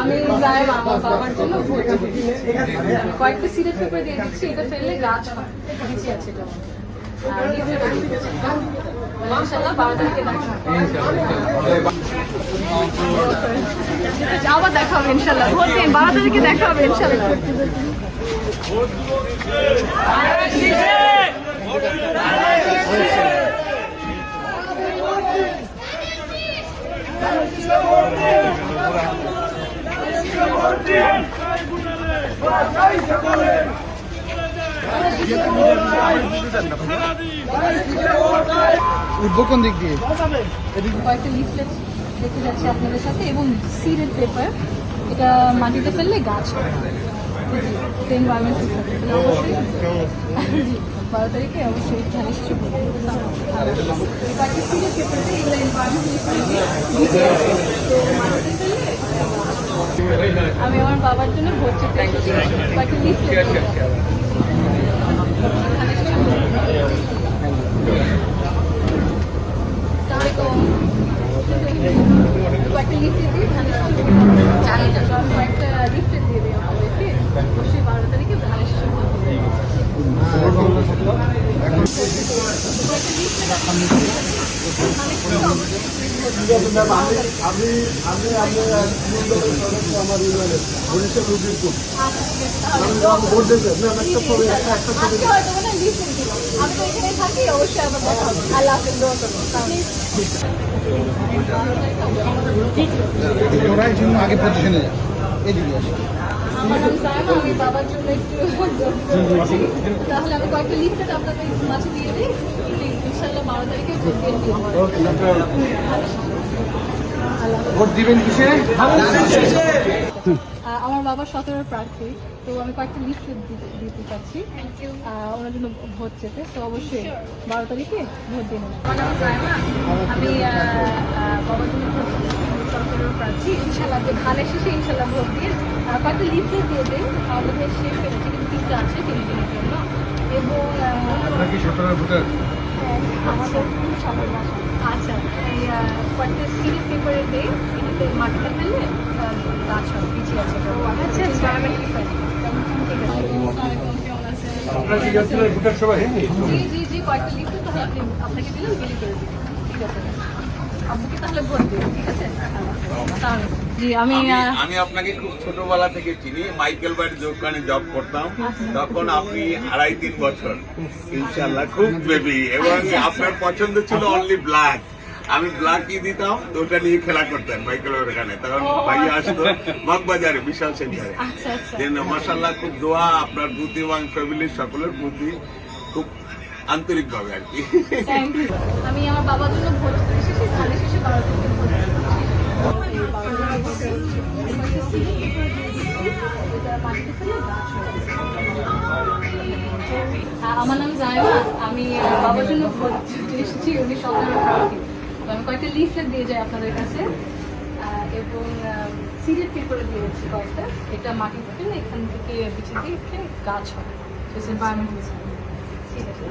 আমি যাই আমার বাবার জন্য কয়েকটা সিটের পেপার দিয়ে দিচ্ছি এটা ফেললে গাছ হয় আছে দেখা হবে। ইনশাল্লাহ বারো তারিখে দেখা হবে ইনশাল্লাহ উঠবো কোন দিক দিয়ে? কয়েকটা লিফলেট দেখতে যাচ্ছি আপনাদের সাথে এবং সিডেড পেপার এটা মাটিতে ফেললে গাছ এনভায়রনমেন্ট বারো তারিখে অবশ্যই ধানে শিশু কয়েকটা আমি আমার বাবার জন্য ভোট চেতে কয়েকটা লিফলেট দিয়ে দিয়ে দিই আমাদেরকে অবশ্যই বারো তারিখে ধানের শীষ আমি আমি আমার ইউনিয়নের উনিশশো রুবিপুর ভোট দিতে না একটা ছবি একটা একটা ছবি মনে হয় আমি তো এখানে থাকি অবশ্যই আবার দেখা হবে আল্লাহ হাফিজ দোয়া করব আগে পজিশনে এদিকে আসে আমার নাম সায়মা আমি বাবার জন্য একটু তাহলে আমি কয়েকটা লিফলেট আপনাদের মাঝে দিয়ে দিই ইনশাল্লাহ বারো তারিখে ভোট দিবেন কিসে? আমার বাবা সতেরোর প্রার্থী তো আমি কয়েকটা লিফলেট দিতে চাচ্ছি। ওনার জন্য ভোট চেতে তো অবশ্যই বারো তারিখে ভোট দিয়ে নেবেন জায়মা আমি বাবার জন্য ভোট দিচ্ছি। আমি সতেরোর প্রার্থী ইনশাল্লাহ যে ধানের শেষে ইনশাল্লাহ ভোট দিয়ে কয়েকটা লিফলেট দিয়ে দিই। আমাদের শেষ হয়েছে কিন্তু তিনটা আছে জন্য। এবং আমাদের সবার আচ্ছা কয়েকটা সিরিজ পেপারে দিয়ে এটাতে মাটিতে ফেললে গাছ হবে পিছিয়ে আছে। আচ্ছা environmentally friendly। ঠিক আছে। আপনার কি আপনার ভোটার সভা হয়নি জি জি জি কয়েকটা লিখতে তাহলে আপনি আপনাকে দিলাম বিলি করে দিন ঠিক আছে। আমি আপনাকে খুব ছোটবেলা থেকে চিনি। মাইকেল বাড়ির দোকানে জব করতাম। তখন আপনি আড়াই তিন বছর। ইনশাল্লাহ খুব বেবি এবং আপনার পছন্দ ছিল অনলি ব্ল্যাক আমি ব্ল্যাকই দিতাম তো ওটা নিয়ে খেলা করতেন মাইকেল বাড়ির ওখানে। তখন ভাইয়া আসতো বাগবাজারে বিশাল সেন্টারে। আচ্ছা আচ্ছা। দেন মাসাল্লাহ খুব দোয়া আপনার বুদ্ধি এবং ফ্যামিলির সকলের বুদ্ধি খুব আন্তরিকভাবে আর কি। আমি আমার বাবার জন্য আমার নাম জায়মা। আমি বাবার জন্য এসেছি, উনি সতেরো প্রার্থী আমি কয়েকটা লিফলেট দিয়ে যাই আপনাদের কাছে। এবং সিরিয়াল পেপারে দিয়েছি কয়েকটা? এটা মাটিতে ফেলে এখান থেকে পিছিয়ে দিয়ে গাছ হয়। ঠিক আছে